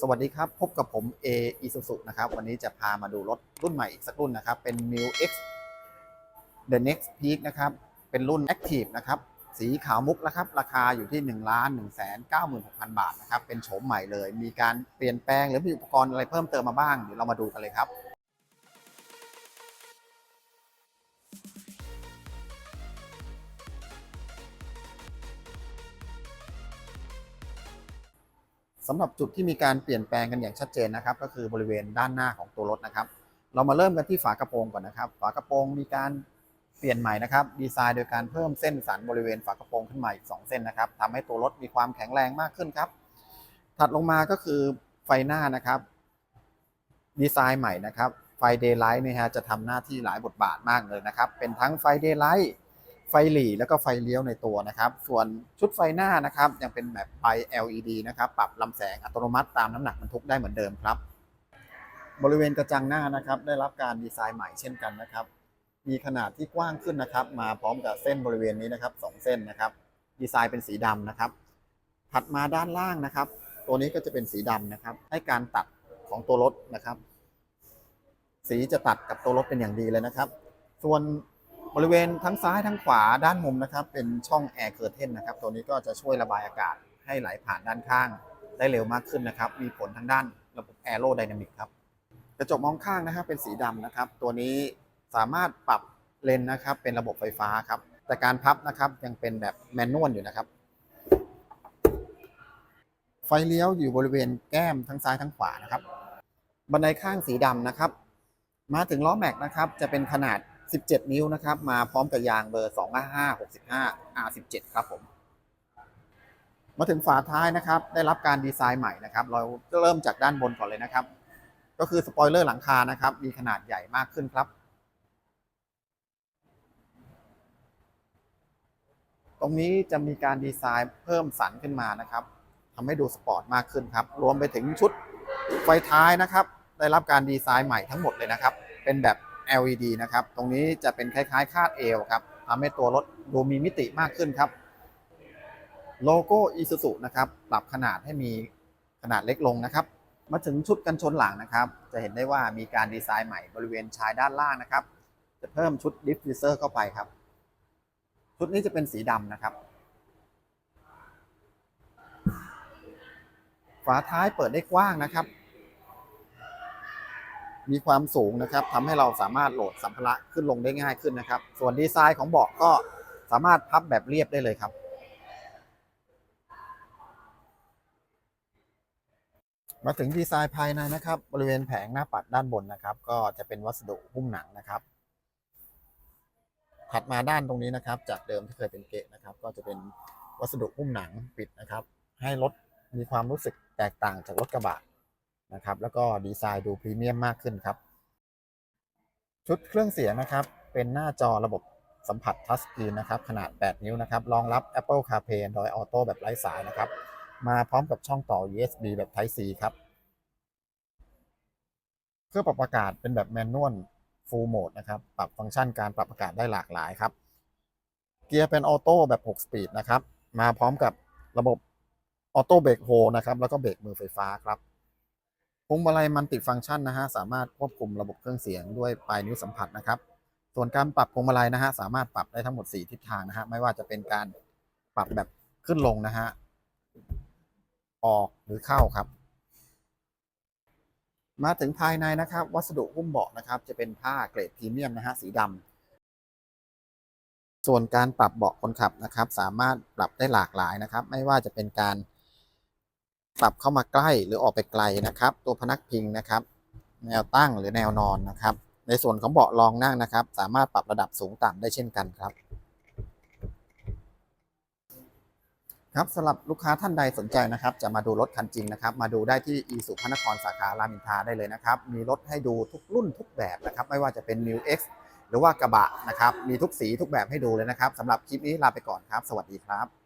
สวัสดีครับ พบกับผม A Isuzu นะครับ วันนี้จะพามาดูรถรุ่นใหม่อีกสักรุ่นนะครับ เป็น New X The Next Peak นะครับ เป็นรุ่น Active นะครับ สีขาวมุกนะครับ ราคาอยู่ที่ 1 1 9 6 0 0 0 บาทนะครับ เป็นโฉมใหม่เลย มีการเปลี่ยนแปลงหรือมีอุปกรณ์อะไรเพิ่มเติมมาบ้าง เดี๋ยวเรามาดูกันเลยครับ สำหรับจุดที่มีการเปลี่ยนแปลงกันอย่างชัดเจนนะครับ ก็คือบริเวณด้านหน้าของตัวรถนะครับ เรามาเริ่มกันที่ฝากระโปรงก่อนนะครับ ฝากระโปรงมีการเปลี่ยนใหม่นะครับ ดีไซน์โดยการเพิ่มเส้นสันบริเวณฝากระโปรงขึ้นมาอีก2เส้นนะครับทำให้ตัวรถมีความแข็งแรงมากขึ้นครับ ถัดลงมาก็คือไฟหน้านะครับ ดีไซน์ใหม่นะครับ ไฟเดย์ไลท์เนี่ยฮะจะทำหน้าที่หลายบทบาทมากเลยนะครับ เป็นทั้งไฟเดย์ไลท์ ไฟหลีแล้วก็ไฟเลี้ยวในตัวนะครับ ส่วนชุดไฟหน้านะครับยังเป็นแบบไฟ LED นะครับ ปรับลำแสงอัตโนมัติตามน้ำหนักบรรทุกได้เหมือนเดิมครับ บริเวณกระจังหน้านะครับ ได้รับการดีไซน์ใหม่เช่นกันนะครับ มีขนาดที่กว้างขึ้นนะครับ มาพร้อมกับเส้นบริเวณนี้นะครับสองเส้นนะครับ ดีไซน์เป็นสีดำนะครับ ถัดมาด้านล่างนะครับ ตัวนี้ก็จะเป็นสีดำนะครับ ให้การตัดของตัวรถนะครับ สีจะตัดกับตัวรถเป็นอย่างดีเลยนะครับ ส่วน บริเวณทั้งซ้ายทั้งขวาด้านมุมนะครับ เป็นช่องแอร์เคอร์เทนนะครับ ตัวนี้ก็จะช่วยระบายอากาศให้ไหลผ่านด้านข้างได้เร็วมากขึ้นนะครับ มีผลทางด้านระบบแอโรไดนามิกครับ กระจกมองข้างนะครับเป็นสีดำนะครับ ตัวนี้สามารถปรับเลนนะครับ เป็นระบบไฟฟ้าครับ แต่การพับนะครับยังเป็นแบบแมนนวลอยู่นะครับ ไฟเลี้ยวอยู่บริเวณแก้มทั้งซ้ายทั้งขวานะครับ บันไดข้างสีดำนะครับ มาถึงล้อแม็กนะครับ จะเป็นขนาด 17 นิ้วนะครับ มาพร้อมกับยางเบอร์ 255 65 R17 ครับผม มาถึงฝาท้ายนะครับ ได้รับการดีไซน์ใหม่นะครับ เราเริ่มจากด้านบนก่อนเลยนะครับ ก็คือสปอยเลอร์หลังคานะครับ มีขนาดใหญ่มากขึ้นครับ ตรงนี้จะมีการดีไซน์เพิ่มสันขึ้นมานะครับทำให้ดูสปอร์ตมากขึ้นครับ รวมไปถึงชุดไฟท้ายนะครับ ได้รับการดีไซน์ใหม่ทั้งหมดเลยนะครับ เป็นแบบ LED นะครับ ตรงนี้จะเป็นคล้ายๆ คาดเอวครับทำให้ตัวรถดูมีมิติมากขึ้นครับ โลโก้ Isuzu นะครับ ปรับขนาดให้มีขนาดเล็กลงนะครับ มาถึงชุดกันชนหลังนะครับ จะเห็นได้ว่ามีการดีไซน์ใหม่บริเวณชายด้านล่างนะครับ จะเพิ่มชุดดิฟฟิวเซอร์เข้าไปครับ ชุดนี้จะเป็นสีดำนะครับ ฝาท้ายเปิดได้กว้างนะครับ มีความสูงนะครับทำให้เราสามารถโหลดสัมภาระขึ้นลงได้ง่ายขึ้นนะครับ ส่วนดีไซน์ของเบาะก็สามารถพับแบบเรียบได้เลยครับ มาถึงดีไซน์ภายในนะครับ บริเวณแผงหน้าปัดด้านบนนะครับ ก็จะเป็นวัสดุหุ้มหนังนะครับถัดมาด้านตรงนี้นะครับ จากเดิมที่เคยเป็นเกะนะครับ ก็จะเป็นวัสดุหุ้มหนังปิดนะครับ ให้รถมีความรู้สึกแตกต่างจากรถกระบะ นะครับ แล้วก็ดีไซน์ดูพรีเมียมมากขึ้นครับ ชุดเครื่องเสียงนะครับ เป็นหน้าจอระบบสัมผัสทัชสกรีนนะครับ ขนาด 8 นิ้วนะครับ รองรับ Apple CarPlay Android Auto แบบไร้สายนะครับ มาพร้อมกับช่องต่อ USB แบบ Type C ครับ เครื่องปรับอากาศเป็นแบบแมนนวล Full Mode นะครับ ปรับฟังก์ชันการปรับอากาศได้หลากหลายครับ เกียร์เป็นออโต้แบบ 6 สปีดนะครับ มาพร้อมกับระบบออโต้เบรกโฮนะครับ แล้วก็เบรกมือไฟฟ้าครับ พวงมาลัยมันติดฟังก์ชันนะฮะสามารถควบคุมระบบเครื่องเสียงด้วยปลายนิ้วสัมผัสนะครับ ส่วนการปรับพวงมาลัยนะฮะสามารถปรับได้ทั้งหมด 4 ทิศทางนะฮะไม่ว่าจะเป็นการปรับแบบขึ้นลงนะฮะออกหรือเข้าครับ มาถึงภายในนะครับ วัสดุหุ้มเบาะนะครับ จะเป็นผ้าเกรดพรีเมียมนะฮะสีดำส่วนการปรับเบาะคนขับนะครับ สามารถปรับได้หลากหลายนะครับ ไม่ว่าจะเป็นการ ปรับเข้ามาใกล้หรือออกไปไกลนะครับ ตัวพนักพิงนะครับ แนวตั้งหรือแนวนอนนะครับ ในส่วนของเบาะรองนั่งนะครับ สามารถปรับระดับสูงต่ำได้เช่นกันครับครับสำหรับลูกค้าท่านใดสนใจนะครับ จะมาดูรถคันจริงนะครับ มาดูได้ที่อีสุพระนครสาขารามอินทราได้เลยนะครับ มีรถให้ดูทุกรุ่นทุกแบบนะครับ ไม่ว่าจะเป็น New X หรือว่ากระบะนะครับ มีทุกสีทุกแบบให้ดูเลยนะครับสำหรับคลิปนี้ลาไปก่อนครับ สวัสดีครับ